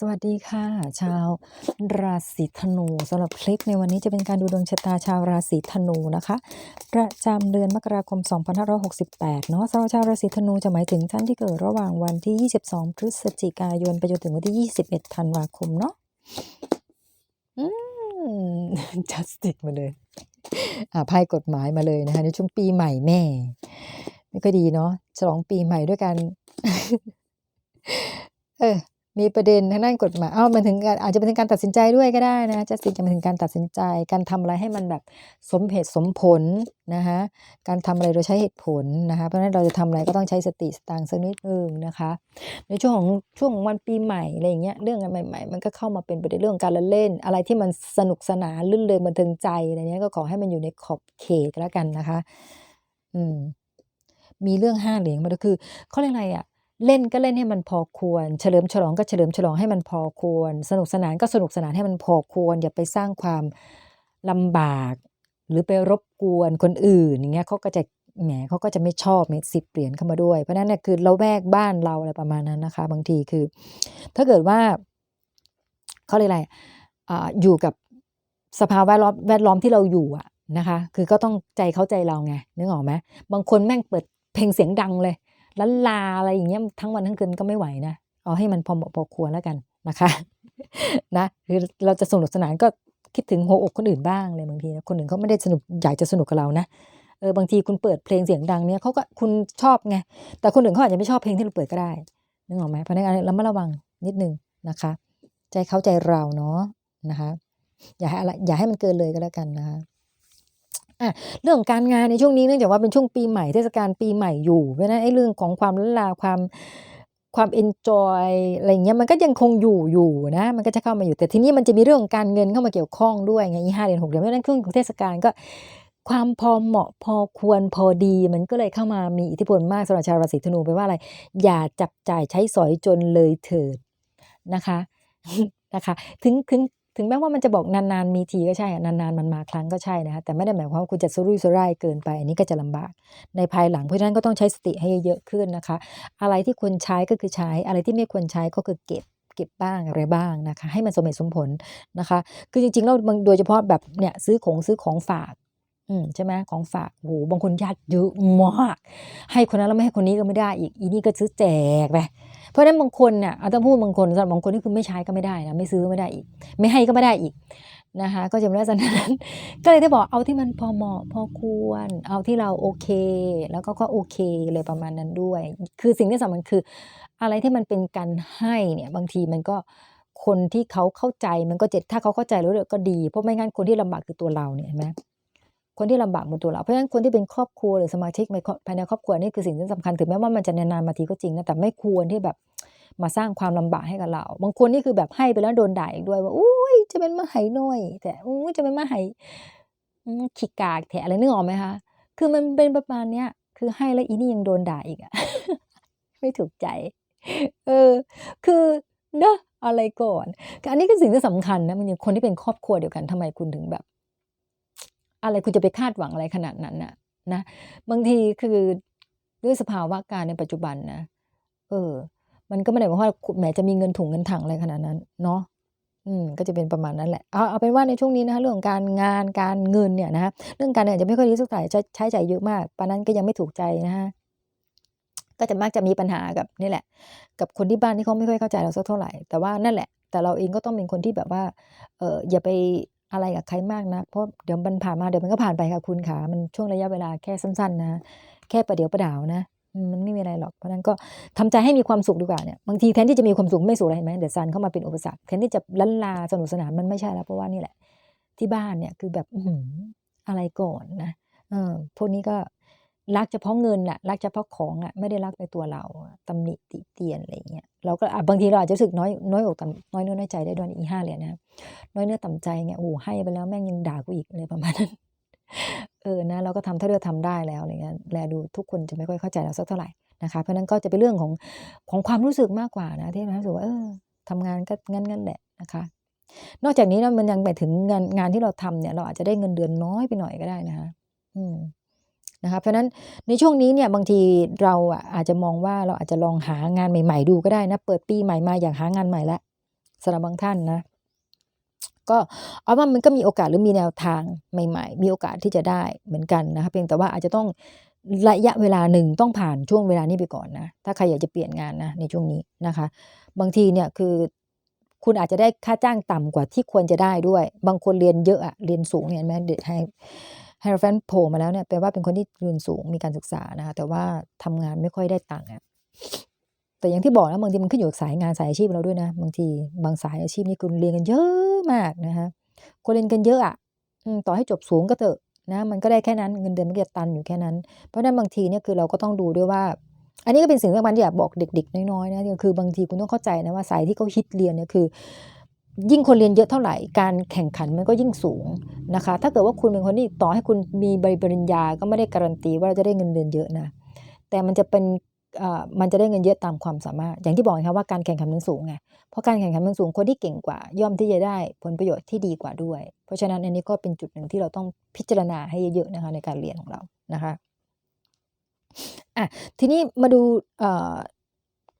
สวัสดีค่ะ ชาวราศีธนูสำหรับคลิปในวันนี้จะเป็นการดูดวงชะตาชาวราศีธนูนะคะ ประจำเดือนมกราคม 2568 เนาะสำหรับชาวราศีธนูจะหมายถึงท่านที่เกิดระหว่างวันที่ 22 พฤศจิกายนไปจนถึงวันที่ 21 ธันวาคมเนาะอืมจัสติกมาเลยอ่าไพ่กฎหมายมาเลยนะคะในช่วงปีใหม่แม่ ไม่ก็ดีเนาะฉลองปีใหม่ด้วยกัน เออ มีประเด็นทางด้านกฎหมายอ้าวมันถึงอาจจะเป็นถึงการตัดสินใจด้วยก็ได้นะจะสิจะมาถึงการตัดสินใจ การทำอะไรให้มันแบบสมเหตุสมผลนะคะการทำอะไรโดยใช้เหตุผลนะคะเพราะฉะนั้นเราจะทำอะไรก็ต้องใช้สติสตางค์สักนิดนึงนะคะ ในช่วงของช่วงวันปีใหม่อะไรอย่างเงี้ยเรื่องอะไรใหม่ ๆ มันก็เข้ามาเป็นประเด็นเรื่องการเล่น อะไรที่มันสนุกสนานลื่นเริงบันเทิงใจอะไรเงี้ยก็ขอให้มันอยู่ในขอบเขตแล้วกันนะคะ อืมมีเรื่องห้าเหรียญมาด้วยคือเขาเรียกอะไรอะ เล่นก็เล่นให้มันพอควร เฉลิมฉลองก็เฉลิมฉลองให้มันพอควร สนุกสนานก็สนุกสนานให้มันพอควร อย่าไปสร้างความลำบาก หรือไปรบกวนคนอื่นอย่างเงี้ยเขาก็จะแหมเขาก็จะไม่ชอบมีสิบเหรียญเข้ามาด้วย เพราะนั้นเนี่ยคือเราแวกบ้านเราอะไรประมาณนั้นนะคะ บางทีคือ ถ้าเกิดว่าเขาเรียกอะไรออยู่กับสภาพแวดล้อมแวดล้อมที่เราอยู่อะนะคะ คือก็ต้องใจเข้าใจเราไงนึกออกไหมบางคนแม่งเปิดเพลงเสียงดังเลย ลันลาอะไรอย่างเงี้ยทั้งวันทั้งคืนก็ไม่ไหวนะเอาให้มันพอเหมาะพอควรแล้วกันนะคะนะคือเราจะสนุกสนานก็คิดถึงหัวอกคนอื่นบ้างเลยบางทีนะคนอื่นเขาไม่ได้สนุกอยากจะสนุกกับเรานะเออบางทีคุณเปิดเพลงเสียงดังเนี่ยเขาก็คุณชอบไงแต่คนอื่นเขาอาจจะไม่ชอบเพลงที่เราเปิดก็ได้นึกออกไหมเพราะนั้นเรามาระวังนิดนึงนะคะ ใจเข้าใจเราเนาะนะคะอย่าให้อะไรอย่าให้มันเกินเลยก็แล้วกันนะคะ อะเรื่องการงานในช่วงนี้เนื่องจากว่าเป็นช่วงปีใหม่เทศกาลปีใหม่อยู่เพราะฉะนั้นไอ้เรื่องของความละลาความความเอนจอยอะไรเงี้ยมันก็ยังคงอยู่อยู่นะมันก็จะเข้ามาอยู่แต่ทีนี้มันจะมีเรื่องของการเงินเข้ามาเกี่ยวข้องด้วยไงอีห้าเดือนหกเดือนเพราะฉะนั้นช่วงของเทศกาลก็ความพอเหมาะพอควรพอดีมันก็เลยเข้ามามีอิทธิพลมากสำหรับชาวราศีธนูไปว่าอะไร อย่าจับจ่ายใช้สอยจนเลยเถิดนะคะนะคะ ถึงถึง ถึงแม้ว่ามันจะบอกนานๆมีทีก็ใช่อะนานๆมันมาครั้งก็ใช่นะคะแต่ไม่ได้หมายความว่าคุณจะสุรุ่ยสุร่ายเกินไป อันนี้ก็จะลำบาก ในภายหลังเพราะฉะนั้นก็ต้องใช้สติให้เยอะขึ้นนะคะ อะไรที่ควรใช้ก็คือใช้อะไรที่ไม่ควรใช้ก็คือเก็บเก็บบ้างอะไรบ้างนะคะ ให้มันสมเหตุสมผลนะคะ คือจริงๆแล้วบาโดยเฉพาะแบบเนี่ยซื้อของซื้อของฝากอืมใช่ไหมของฝากโอ้โหบางคนญาติเยอะมาก ให้คนนั้นแล้วไม่ให้คนนี้ก็ไม่ได้อีก อีนี่ก็ซื้อแจกไป เพราะฉะนั้นบางคนเนี่ยเอาต้องพูดบางคนสำหรับบางคนนี่คือไม่ใช้ก็ไม่ได้นะไม่ซื้อก็ไม่ได้อีก ไม่ให้ก็ไม่ได้อีกนะคะ ก็จะเป็นลักษณะนั้น ก็เลยได้บอกเอาที่มันพอเหมาะพอควร เอาที่เราโอเค แล้วก็ก็โอเคเลยประมาณนั้นด้วย คือสิ่งที่สำคัญคือ อะไรที่มันเป็นการให้เนี่ยบางทีมันก็คนที่เขาเข้าใจมันก็เจะถ้าเขาเข้าใจแล้วก็ดี เพราะไม่งั้นคนที่ลำบากคือตัวเราเนี่ยเห็นไหม คนที่ลำบากมันตัวเรา เพราะฉะนั้นคนที่เป็นครอบครัวหรือสมาชิกในภายในครอบครัวนี่คือสิ่งที่สำคัญถึงแม้ว่ามันจะนานๆมาทีก็จริงนะแต่ไม่ควรที่แบบมาสร้างความลำบากให้กับเรา บางคนนี่คือแบบให้ไปแล้วโดนด่าอีกด้วยว่าอุ้ยจะเป็นมาไหน้อย แต่อุ้ยจะเป็นมาไหอืมขี้กากแถอะไรนึกออกไหมคะ คือมันเป็นประมาณเนี้ย คือให้แล้วอีนี่ยังโดนด่าอีกอะไม่ถูกใจ เออ คือเนอะอะไรก่อน อันนี้คือสิ่งที่สำคัญนะ มันอย่างคนที่เป็นครอบครัวเดียวกันทำไมคุณถึงแบบ อะไรคุณจะไปคาดหวังอะไรขนาดนั้นน่ะนะบางทีคือด้วยสภาวะการในปัจจุบันนะเออ มันก็ไม่ได้หมายว่าแหมจะมีเงินถุงเงินถังอะไรขนาดนั้น เนาะอืมก็จะเป็นประมาณนั้นแหละเอาเอาเป็นว่าในช่วงนี้นะคะเรื่องการงานการเงินเนี่ยนะคะเรื่องการเงินอาจจะไม่ค่อยดีสักเท่าไรใช้ใช้จ่ายเยอะมากปานนั้นก็ยังไม่ถูกใจนะคะก็จะมักจะมีปัญหากับนี่แหละ กับคนที่บ้านที่เขาไม่ค่อยเข้าใจเราสักเท่าไหร่แต่ว่านั่นแหละ แต่เราเองก็ต้องเป็นคนที่แบบว่าเอออย่าไป อะไรกับใครมากนะเพราะเดี๋ยวมันผ่านมาเดี๋ยวมันก็ผ่านไปค่ะคุณขามันช่วงระยะเวลาแค่สั้น ๆ นะ แค่ประเดี๋ยวประดาวนะมันไม่มีอะไรหรอกเพราะนั้นก็ทำใจให้มีความสุขดีกว่าเนี่ยบางทีแทนที่จะมีความสุขไม่สุขอะไรเห็นไหม The Sun เข้ามาเป็นอุปสรรคแทนที่จะลั้นลาสนุกสนานมันไม่ใช่แล้วเพราะว่านี่แหละ ที่บ้านเนี่ยคือแบบอือะไรก่อนนะเออพวกนี้ก็ รักเฉพาะเงินน่ะรักเฉพาะของอะไม่ได้รักในตัวเราอะตำหนิติเตียนอะไรเงี้ยเราก็อะบางทีเราอาจจะรู้สึกน้อยน้อยอกต่ำน้อยเนื้อน้อยใจได้ด้วยอีห้าเหรียญนะน้อยเนื้อต่ำใจไงโอ้ให้ไปแล้วแม่งยังด่ากูอีกอะไรประมาณนั้นเออนะเราก็ทำเท่าที่เราทำได้แล้วอะไรเงี้ยแลดูทุกคนจะไม่ค่อยเข้าใจเราสักเท่าไหร่นะคะเพราะนั้นก็จะเป็นเรื่องของของความรู้สึกมากกว่านะที่ทำให้รู้สึกว่าเออทำงานก็งั้นๆแหละนะคะ นอกจากนี้นะมันยังหมายถึงงานงานที่เราทำเนี่ย เราอาจจะได้เงินเดือนน้อยไปหน่อยก็ได้นะคะอืม นะคะเพราะนั้นในช่วงนี้เนี่ยบางทีเราอาจจะมองว่าเราอาจจะลองหางานใหม่ ๆ ดูก็ได้นะ เปิดปีใหม่มาอยากหางานใหม่ล้วสำหรับบางท่านนะ ก็เอาว่ามันก็มีโอกาสหรือมีแนวทางใหม่ ๆ มีโอกาสที่จะได้เหมือนกันนะคะเพียงแต่ว่าอาจจะต้องระยะเวลาหนึ่งต้องผ่านช่วงเวลานี้ไปก่อนนะถ้าใครอยากจะเปลี่ยนงานนะในช่วงนี้นะคะ บางทีเนี่ยคือคุณอาจจะได้ค่าจ้างต่ำกว่าที่ควรจะได้ด้วย บางคนเรียนเยอะอะเรียนสูงเนี่ยเห็นไหมเด็กให้ ให้แฟนโผล่มาแล้วเนี่ยแปลว่าเป็นคนที่เรียนสูงมีการศึกษานะคะแต่ว่าทำงานไม่ค่อยได้ตังค์อะแต่อย่างที่บอกนะบางทีมันขึ้นอยู่กับสายงานสายอาชีพเราด้วยนะบางทีบางสายอาชีพนี่คุณเรียนกันเยอะมากนะคะคนเรียนกันเยอะอะต่อให้จบสูงก็เถอะนะมันก็ได้แค่นั้นเงินเดือนมันก็จะตันอยู่แค่นั้น เพราะนั้นบางทีเนี่ยคือเราก็ต้องดูด้วยว่า อันนี้ก็เป็นสิ่งที่อยากบอกเด็ก ๆ น้อยๆนะคือบางทีคุณต้องเข้าใจนะว่าสายที่เขาฮิตเรียนเนี่ยคือ ยิ่งคนเรียนเยอะเท่าไหร่การแข่งขันมันก็ยิ่งสูงนะคะ ถ้าเกิดว่าคุณเป็นคนที่ต่อให้คุณมีใบปริญญาก็ไม่ได้การันตีว่าเราจะได้เงินเดือนเยอะนะแต่มันจะเป็นมันจะได้เงินเยอะตามความสามารถ อย่างที่บอกครับว่าการแข่งขันมันสูงไงเพราะการแข่งขันมันสูงคนที่เก่งกว่า ย่อมที่จะได้ผลประโยชน์ที่ดีกว่าด้วย เพราะฉะนั้นอันนี้ก็เป็นจุดหนึ่งที่เราต้องพิจารณาให้เยอะๆนะคะในการเรียนของเรานะคะอะทีนี้มาดู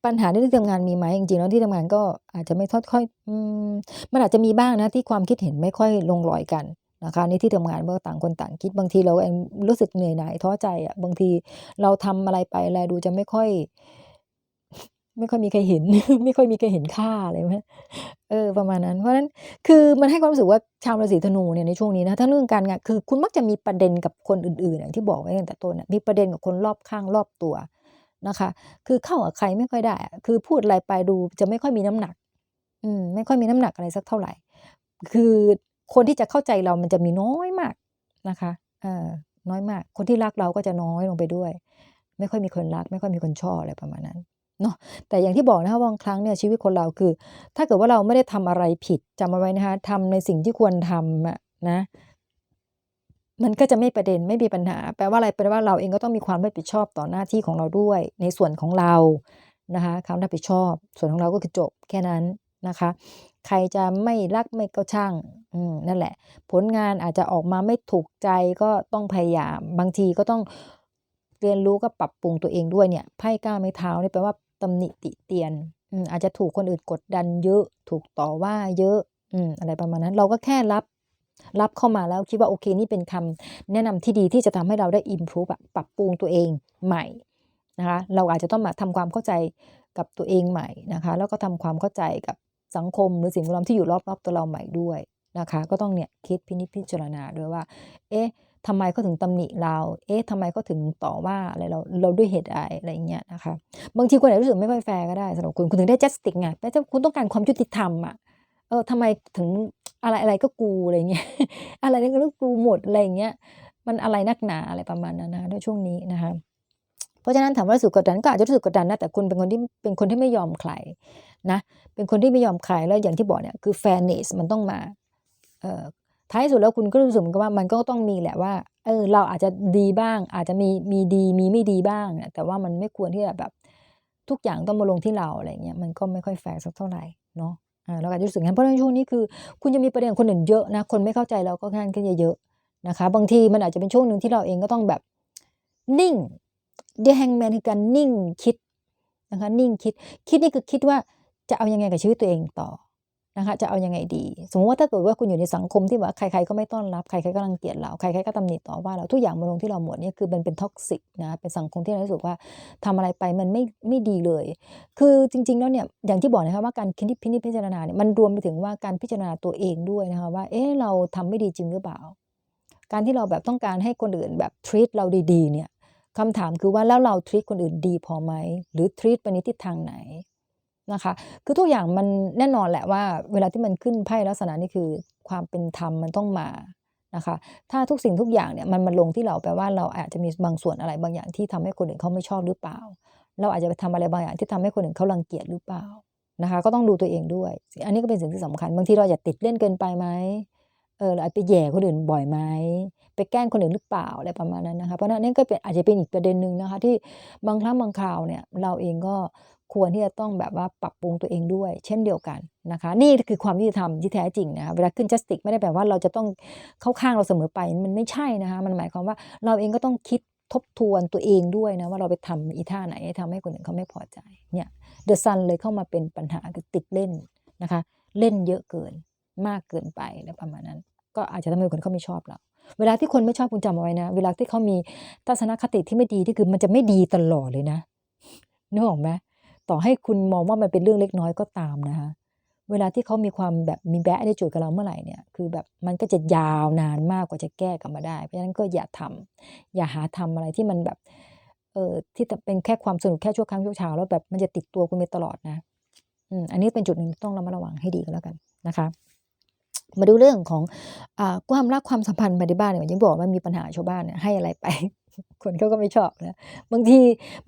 ปัญหาในที่ทำงานมีไหมจริงๆแล้วที่ทำงานก็อาจจะไม่ค่อยอืมมันอาจจะมีบ้างนะที่ความคิดเห็นไม่ค่อยลงรอยกันนะคะในที่ทำงานเมื่อต่างคนต่างคิดบางทีเราเองรู้สึกเหนื่อยหน่ายท้อใจอะบางทีเราทำอะไรไปอะไรดูจะไม่ค่อย ไม่ค่อยมีใครเห็น ไม่ค่อยมีใครเห็นค่าอะไรไหมเออประมาณนั้นเพราะฉะนั้นคือมันให้ความรู้สึกว่าชาวราศีธนูเนี่ยในช่วงนี้นะถ้าเรื่องการงานคือคุณมักจะมีประเด็นกับคนอื่นๆอย่างที่บอกไว้ตั้งแต่ต้นมีประเด็นกับคนรอบข้างรอบตัว นะคะ คือเข้ากับใครไม่ค่อยได้ คือพูดอะไรไปดูจะไม่ค่อยมีน้ำหนัก อืมไม่ค่อยมีน้ำหนักอะไรสักเท่าไหร่ คือคนที่จะเข้าใจเรามันจะมีน้อยมากนะคะเออน้อยมาก คนที่รักเราก็จะน้อยลงไปด้วย ไม่ค่อยมีคนรัก ไม่ค่อยมีคนชอบอะไรประมาณนั้นเนาะแต่อย่างที่บอกนะคะบางครั้งเนี่ยชีวิตคนเราคือ ถ้าเกิดว่าเราไม่ได้ทำอะไรผิดจำเอาไว้นะคะทำในสิ่งที่ควรทำอะนะ มันก็จะไม่ประเด็นไม่มีปัญหา แปลว่าอะไรแปลว่าเราเองก็ต้องมีความรับผิดชอบต่อหน้าที่ของเราด้วย ในส่วนของเรานะคะความรับผิดชอบ ส่วนของเราก็คือจบแค่นั้นนะคะ ใครจะไม่รักไม่ก็ช่างนั่นแหละ ผลงานอาจจะออกมาไม่ถูกใจก็ต้องพยายามบางทีก็ต้องเรียนรู้ก็ปรับปรุงตัวเองด้วยเนี่ยไพ่ก้าไม้เท้านี่แปลว่าตำหนิติเตียนอือาจจะถูกคนอื่นกดดันเยอะ ถูกต่อว่าเยอะอืมอะไรประมาณนั้น เราก็แค่รับ รับเข้ามาแล้วคิดว่าโอเคนี่เป็นคำแนะนำที่ดีที่จะทำให้เราได้ improve ปรับปรุงตัวเองใหม่นะคะเราอาจจะต้องมาทำความเข้าใจกับตัวเองใหม่นะคะ แล้วก็ทำความเข้าใจกับสังคมหรือสิ่งแวดล้อมที่อยู่รอบๆตัวเราใหม่ด้วยนะคะ ก็ต้องเนี่ยคิดพินิจพิจารณาด้วยว่า เอ๊ะทำไมเขาถึงตำหนิเรา เอ๊ะทำไมเขาถึงต่อว่าอะไรเรา เราด้วยเหตุอะไรอะไรเงี้ยนะคะ บางทีคนอาจจะรู้สึกไม่ค่อยแฟร์ก็ได้สำหรับคุณ คุณถึงได้ justice ไงแปลว่าคุณต้องการความยุติธรรมอะ เออทำไมถึง อะไรอะไรก็กูอะไรเงี้ยอะไรนี่ก็กูหมดอะไรเงี้ยมันอะไรนักหนาอะไรประมาณนั้นนะในช่วงนี้นะคะเพราะฉะนั้นถามว่ารู้สึกกดดันก็อาจจะรู้สึกกดดันนะแต่คุณเป็นคนที่เป็นคนที่ไม่ยอมใครนะเป็นคนที่ไม่ยอมใครแล้วอย่างที่บอกเนี่ยคือ fairness มันต้องมาเอ่อท้ายสุดแล้วคุณก็รู้สึกเหมือนกับว่ามันก็ต้องมีแหละว่าเออเราอาจจะดีบ้าง อาจจะมีมีดีมีไม่ดีบ้างเนี่ยแต่ว่ามันไม่ควรที่จะแบบทุกอย่างต้องมาลงที่เราอะไรเงี้ยมันก็ไม่ค่อยแฟร์สักเท่าไหร่เนาะ เราอาจจะรู้สึกงั้นเพราะในช่วงนี้คือ คุณจะมีประเด็นคนอื่นเยอะนะคนไม่เข้าใจเราก็งานก็เยอะๆนะคะ บางทีมันอาจจะเป็นช่วงหนึ่งที่เราเองก็ต้องแบบนิ่งเดแฮงแมนคือการนิ่งคิดนะคะนิ่งคิดคิดนี่คือคิดว่าจะเอายังไงกับชีวิตตัวเองต่อ นะคะจะเอายังไงดี สมมติว่าถ้าเกิดว่าคุณอยู่ในสังคมที่ว่าใครๆก็ไม่ต้อนรับใครๆก็รังเกียจเราใครๆก็ตำหนิต่อว่าเราทุกอย่างมาลงที่เราหมดนี่คือมันเป็นท็อกซิกนะเป็นสังคมที่เรารู้สึกว่าทำอะไรไปมันไม่ไม่ดีเลย คือจริงๆแล้วเนี่ยอย่างที่บอกนะคะว่าการคิดพินิจพิจารณาเนี่ยมันรวมไปถึงว่าการพิจารณาตัวเองด้วยนะคะว่าเอ๊ะเราทำไม่ดีจริงหรือเปล่า การที่เราแบบต้องการให้คนอื่นแบบทรีตเราดีๆเนี่ยคำถามคือว่าแล้วเราทรีตคนอื่นดีพอไหมหรือทรีตไปในทิศทางไหน นะคะ คือทุกอย่างมันแน่นอนแหละว่า เวลาที่มันขึ้นไพ่ลักษณะนี้คือความเป็นธรรมมันต้องมานะคะ ถ้าทุกสิ่งทุกอย่างเนี่ยมันมาลงที่เราแปลว่าเราอาจจะมีบางส่วนอะไรบางอย่างที่ทำให้คนอื่นเขาไม่ชอบหรือเปล่า เราอาจจะไปทำอะไรบางอย่างที่ทำให้คนอื่นเขารังเกียจหรือเปล่านะคะก็ต้องดูตัวเองด้วย อันนี้ก็เป็นสิ่งที่สำคัญ บางทีเราอย่าติดเล่นเกินไปไหมเออเราอาจไปแย่คนอื่นบ่อยไหม ไปแกล้งคนอื่นหรือเปล่าอะไรประมาณนั้นนะคะเพราะนั้นนี่ก็เป็นอาจจะเป็นอีกประเด็นหนึ่งนะคะ ที่บางครั้งบางคราวเนี่ยเราเองก็ควรที่จะต้องแบบว่าปรับปรุงตัวเองด้วย เช่นเดียวกันนะคะ นี่คือความยุติธรรมที่แท้จริงนะคะเวลาขึ้นจัสติกไม่ได้แปลว่าเราจะต้องเข้าข้างเราเสมอไปมันไม่ใช่นะคะมันหมายความว่าเราเองก็ต้องคิดทบทวนตัวเองด้วยนะว่าเราไปทำอีท่าไหนทำให้คนอื่นเขาไม่พอใจเนี่ยเดอะซันเลยเข้ามาเป็นปัญหาคือติดเล่นนะคะ เล่นเยอะเกินมากเกินไปอะประมาณนั้น ก็อาจจะทำให้คนเขาไม่ชอบเรา เวลาที่คนไม่ชอบคุณจำเอาไว้นะ เวลาที่เขามีทัศนคติที่ไม่ดีที่คือมันจะไม่ดีตลอดเลยนะนึกออกไหมต่อให้คุณมองว่ามันเป็นเรื่องเล็กน้อยก็ตามนะคะเวลาที่เขามีความแบบมีแบะได้จุดกับเราเมื่อไหร่เนี่ย คือแบบมันก็จะยาวนานมากกว่าจะแก้กลับมาได้ เพราะฉะนั้นก็อย่าทำอย่าหาทำอะไรที่มันแบบเออที่เป็นแค่ความสนุกแค่ชั่วครั้งชั่วคราวแล้วแบบมันจะติดตัวคุณไปตลอดนะ อืมอันนี้เป็นจุดหนึ่งต้องระมัดระวังให้ดีก็แล้วกันนะคะ มาดูเรื่องของอความรักความสัมพันธ์ภายในบ้านเนี่ยย่างบอกว่ามีปัญหาชาวบ้านเนี่ยให้อะไรไป คนเขาก็ไม่ชอบนะบางที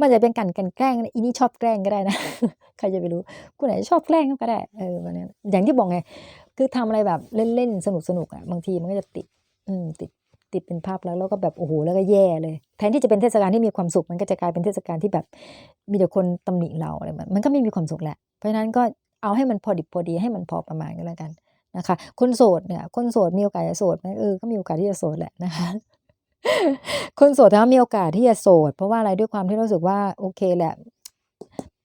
มันจะเป็นการกันแกล้งอีนี่ชอบแกล้งก็ได้นะใครจะไปรู้คนไหนชอบแกล้งก็ได้เออวันนี้อย่างที่บอกไงคือทำอะไรแบบเล่นๆสนุกสนุกๆอะบางทีมันก็จะติด อืมติดติดเป็นภาพแล้วแล้วก็แบบโอ้โหแล้วก็แย่เลย แทนที่จะเป็นเทศกาลที่มีความสุข มันก็จะกลายเป็นเทศกาลที่แบบมีแต่คนตำหนิเราอะไรแบบมันก็ไม่มีความสุขแหละเพราะฉะนั้นก็เอาให้มันพอดิบพอดีให้มันพอประมาณก็แล้วกัน นะคะ คนโสดเนี่ย คนโสดมีโอกาสจะโสดไหมเออ ก็มีโอกาสที่จะโสดแหละนะคะ คนโสดถ้ามีโอกาสที่จะโสด เพราะว่าอะไรด้วยความที่รู้สึกว่าโอเคแหละ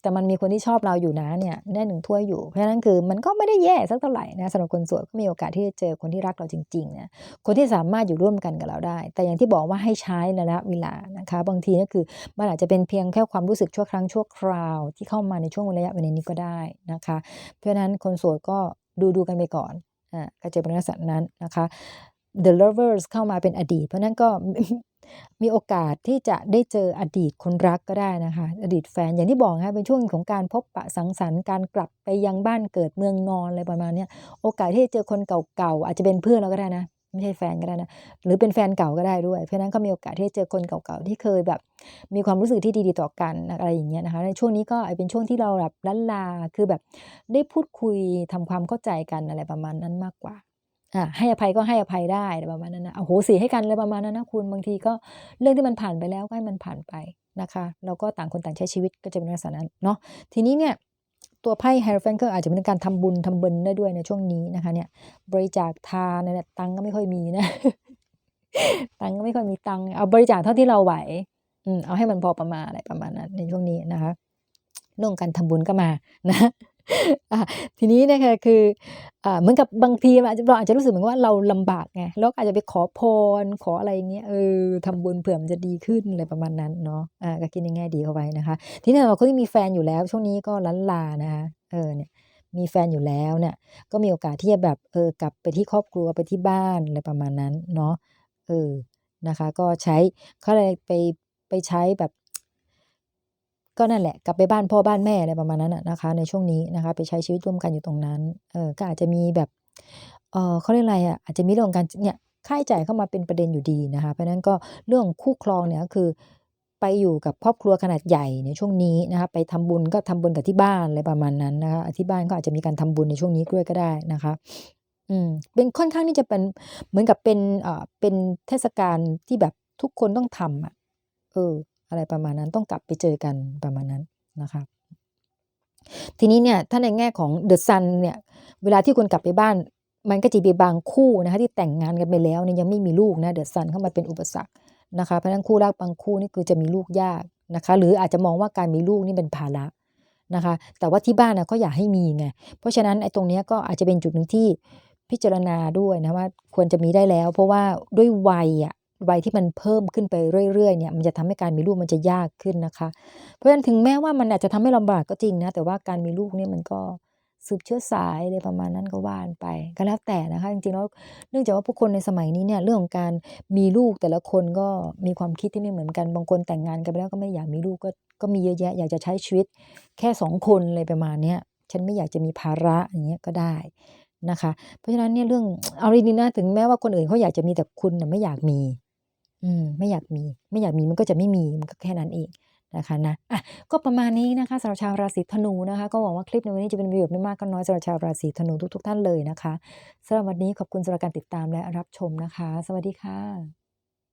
แต่มันมีคนที่ชอบเราอยู่นะเนี่ยได้หนึ่งถ้วยอยู่ เพราะฉะนั้นคือมันก็ไม่ได้แย่สักเท่าไหร่นะสำหรับคนโสดก็มีโอกาสที่จะเจอคนที่รักเราจริงๆนะ คนที่สามารถอยู่ร่วมกันกับเราได้ แต่อย่างที่บอกว่าให้ใช้ระยะเวลานะคะ บางทีก็คือมันอาจจะเป็นเพียงแค่ความรู้สึกชั่วครั้งชั่วคราว ที่เข้ามาในช่วงระยะเวลานี้ก็ได้นะคะ เพราะฉะนั้นคนโสดก็ ดูดูกันไปก่อนอ่าก็จะเป็นลักษณะนั้นนะคะ The Lovers เข้ามาเป็นอดีต เพราะนั้นก็มีโอกาสที่จะได้เจออดีตคนรักก็ได้นะคะ อดีตแฟนอย่างที่บอกนะคะเป็นช่วงของการพบปะสังสรรค์การกลับไปยังบ้านเกิดเมืองนอนอะไรประมาณนี้โอกาสที่จะเจอคนเก่าๆอาจจะเป็นเพื่อนเราก็ได้นะ ไม่ใช่แฟนก็ได้นะหรือเป็นแฟนเก่าก็ได้ด้วย เพราะฉะนั้นก็มีโอกาสที่จะเจอคนเก่าๆที่เคยแบบ มีความรู้สึกที่ดีๆต่อกันอะไรอย่างเงี้ยนะคะในช่วงนี้ก็เป็นช่วงที่เราแบบลันลาคือแบบได้พูดคุยทำความเข้าใจกันอะไรประมาณนั้นมากกว่าอ่าให้อภัยก็ให้อภัยได้ประมาณนั้นนะโอ้โหสีให้กันอะไรประมาณนั้นนะคุณบางทีก็เรื่องที่มันผ่านไปแล้วก็ให้มันผ่านไปนะคะ แล้วก็ต่างคนต่างใช้ชีวิตก็จะเป็นลักษณะนั้นเนาะทีนี้เนี่ย ตัวไพ่ไฮร์แฟนก็อาจจะเป็นการทำบุญทำบุญได้ด้วยในช่วงนี้นะคะ เนี่ย บริจาคทานเนี่ยตังก็ไม่ค่อยมีนะ ตังก็ไม่ค่อยมีตังเอาบริจาคเท่าที่เราไหว อืมเอาให้มันพอประมาณอะไรประมาณนั้นในช่วงนี้นะคะเรื่องการทำบุญก็มานะ ทีนี้นะคะคือเหมือนกับบางทีมันอาจจะเราอาจจะรู้สึกเหมือนว่าเราลำบากไงแล้วอาจจะไปขอพรขออะไรอย่างเงี้ยเออทำบุญเผื่อมันจะดีขึ้นอะไรประมาณนั้นเนาะอ่าก็คิดในแง่ดีเข้าไว้นะคะ ทีนี้เราคนที่มีแฟนอยู่แล้ว ช่วงนี้ก็ลันลานะคะเออเนี่ยมีแฟนอยู่แล้วเนี่ยก็มีโอกาสที่จะแบบเออกลับไปที่ครอบครัวไปที่บ้านอะไรประมาณนั้นเนาะเออนะคะ ก็ใช้เขาเลยไปไปใช้แบบ ก็นั่นแหละกลับไปบ้านพ่อบ้านแม่อะไรประมาณนั้นนะคะ ในช่วงนี้นะคะไปใช้ชีวิตร่วมกันอยู่ตรงนั้นเออก็อาจจะมีแบบเออเขาเรียกอะไรอะอาจจะมีเรื่องการเนี่ยค่าใช้จ่ายเข้ามาเป็นประเด็นอยู่ดีนะคะเพราะนั้นก็เรื่องคู่ครองเนี่ยก็คือไปอยู่กับครอบครัวขนาดใหญ่ในช่วงนี้นะคะไปทำบุญก็ทำบุญกับที่บ้านอะไรประมาณนั้นนะคะที่บ้านก็อาจจะมีการทำบุญในช่วงนี้ด้วยก็ได้นะคะอืมเป็นค่อนข้างที่จะเป็นเหมือนกับเป็นเอ่อเป็นเทศกาลที่แบบทุกคนต้องทำอะเออ อะไรประมาณนั้นต้องกลับไปเจอกันประมาณนั้นนะคะทีนี้เนี่ยถ้าในแง่ของเดอะซันเนี่ยเวลาที่คุณกลับไปบ้าน มันก็จะมีบางคู่นะคะที่แต่งงานกันไปแล้วเนี่ยยังไม่มีลูกนะเดอะซันเข้ามาเป็นอุปสรรคนะคะเพราะนั้นคู่รักบางคู่นี่คือจะมีลูกยากนะคะหรืออาจจะมองว่าการมีลูกนี่เป็นภาระนะคะแต่ว่าที่บ้านนะก็อยากให้มีไงเพราะฉะนั้นไอ้ตรงนี้ก็อาจจะเป็นจุดหนึ่งที่พิจารณาด้วยนะว่าควรจะมีได้แล้ว เพราะว่าด้วยวัยอะ วัยที่มันเพิ่มขึ้นไปเรื่อยๆเนี่ยมันจะทำให้การมีลูกมันจะยากขึ้นนะคะ เพราะฉะนั้นถึงแม้ว่ามันอาจจะทำให้ลำบากก็จริงนะแต่ว่าการมีลูกเนี่ยมันก็สืบเชื้อสายอะไรประมาณนั้นก็ว่านไปก็แล้วแต่นะคะ จริงๆแล้วเนื่องจากว่าผู้คนในสมัยนี้เนี่ยเรื่องของการมีลูกแต่ละคนก็มีความคิดที่ไม่เหมือนกันบางคนแต่งงานกันไปแล้วก็ไม่อยากมีลูกก็ก็มีเยอะแยะอยากจะใช้ชีวิตแค่สองคนเลยประมาณเนี้ยฉันไม่อยากจะมีภาระอย่างเงี้ยก็ได้นะคะ เพราะฉะนั้นเนี่ยเรื่องเอาจริงๆนะถึงแม้ว่าคนอื่นเขาอยากจะมีแต่คุณนะไม่อยากมี อืมไม่อยากมี ไม่อยากมีมันก็จะไม่มีมันก็แค่นั้นเองนะคะนะอะก็ประมาณนี้นะคะสำหรับชาวราศีธนูนะคะ ก็หวังว่าคลิปในวันนี้จะเป็นประโยชน์ไม่มากก็น้อยสำหรับชาวราศีธนูทุกๆท่านเลยนะคะสำหรับวันนี้ขอบคุณสำหรับการติดตามและรับชมนะคะ สวัสดีค่ะ